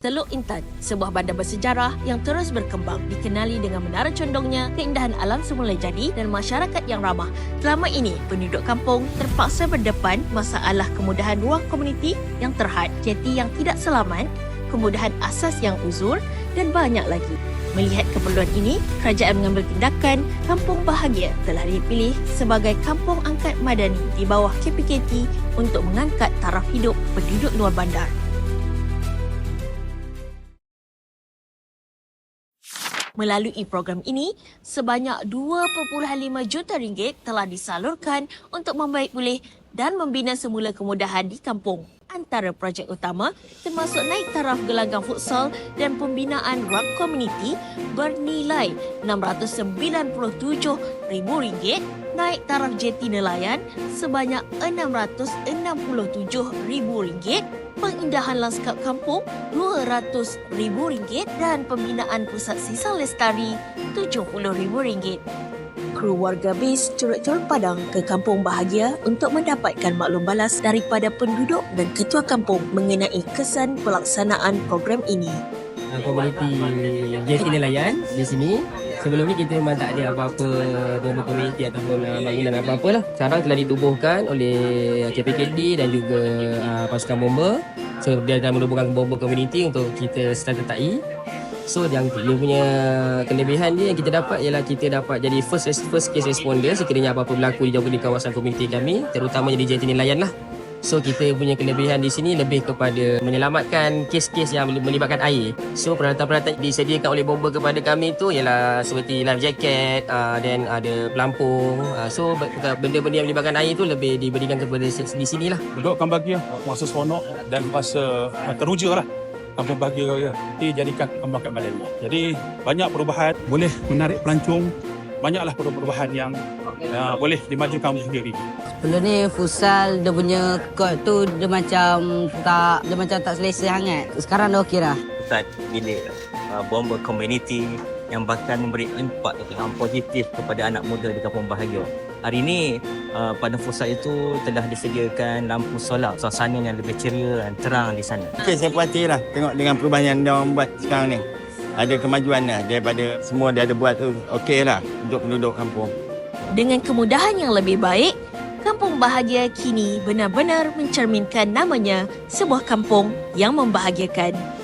Teluk Intan, sebuah bandar bersejarah yang terus berkembang, dikenali dengan menara condongnya, keindahan alam semula jadi dan masyarakat yang ramah. Selama ini, penduduk kampung terpaksa berdepan masalah kemudahan ruang komuniti yang terhad, jeti yang tidak selamat, kemudahan asas yang uzur dan banyak lagi. Melihat keperluan ini, kerajaan mengambil tindakan Kampung Bahagia telah dipilih sebagai kampung angkat madani di bawah KPKT untuk mengangkat taraf hidup penduduk luar bandar. Melalui program ini, sebanyak 2.5 juta ringgit telah disalurkan untuk membaik pulih dan membina semula kemudahan di kampung. Antara projek utama termasuk naik taraf gelanggang futsal dan pembinaan ruang komuniti bernilai RM697,000, naik taraf jeti nelayan sebanyak RM667,000, pengindahan lanskap kampung RM200,000 dan pembinaan pusat sisa lestari RM70,000. Kru warga BIS curut-curut padang ke Kampung Bahagia untuk mendapatkan maklum balas daripada penduduk dan ketua kampung mengenai kesan pelaksanaan program ini. komuniti JT Nelayan di sini. Sebelum ni kita memang tak ada apa-apa bomba komuniti ataupun uh, bangunan apa-apa lah. Sekarang telah ditubuhkan oleh KPKD dan juga uh, pasukan bomba. So dia dah menubuhkan bomba komuniti untuk kita sertai. So yang dia punya kelebihan dia yang kita dapat ialah kita dapat jadi first first case responder sekiranya apa-apa berlaku di jauh di kawasan komuniti kami terutamanya di JT Nelayan lah. So kita punya kelebihan di sini lebih kepada menyelamatkan kes-kes yang melibatkan air. So peralatan-peralatan disediakan oleh bomba kepada kami tu ialah seperti life jacket, dan ada pelampung. Uh, so be- benda-benda yang melibatkan air tu lebih diberikan kepada di sinilah. Dudukkan bahagia, rasa seronok dan rasa uh, teruja lah kampung bahagia raya dijadikan kampung kat Madani. Jadi banyak perubahan, boleh menarik pelancong, banyaklah perubahan yang uh, boleh dimajukan sendiri. Sebelum ni futsal dia punya court tu dia macam tak dia macam tak selesa sangat. Sekarang dah okey dah. pusat bilik uh, bomba community yang bahkan memberi impak yang positif kepada anak muda di Kampung Bahagia. Hari ini uh, pada pusat itu telah disediakan lampu solar, suasana yang lebih ceria dan terang di sana. Okey, saya puas hati lah tengok dengan perubahan yang dia orang buat sekarang ni. Ada kemajuan lah daripada semua dia ada buat tu. Okey lah untuk penduduk kampung. Dengan kemudahan yang lebih baik, Kampung Bahagia kini benar-benar mencerminkan namanya sebuah kampung yang membahagiakan.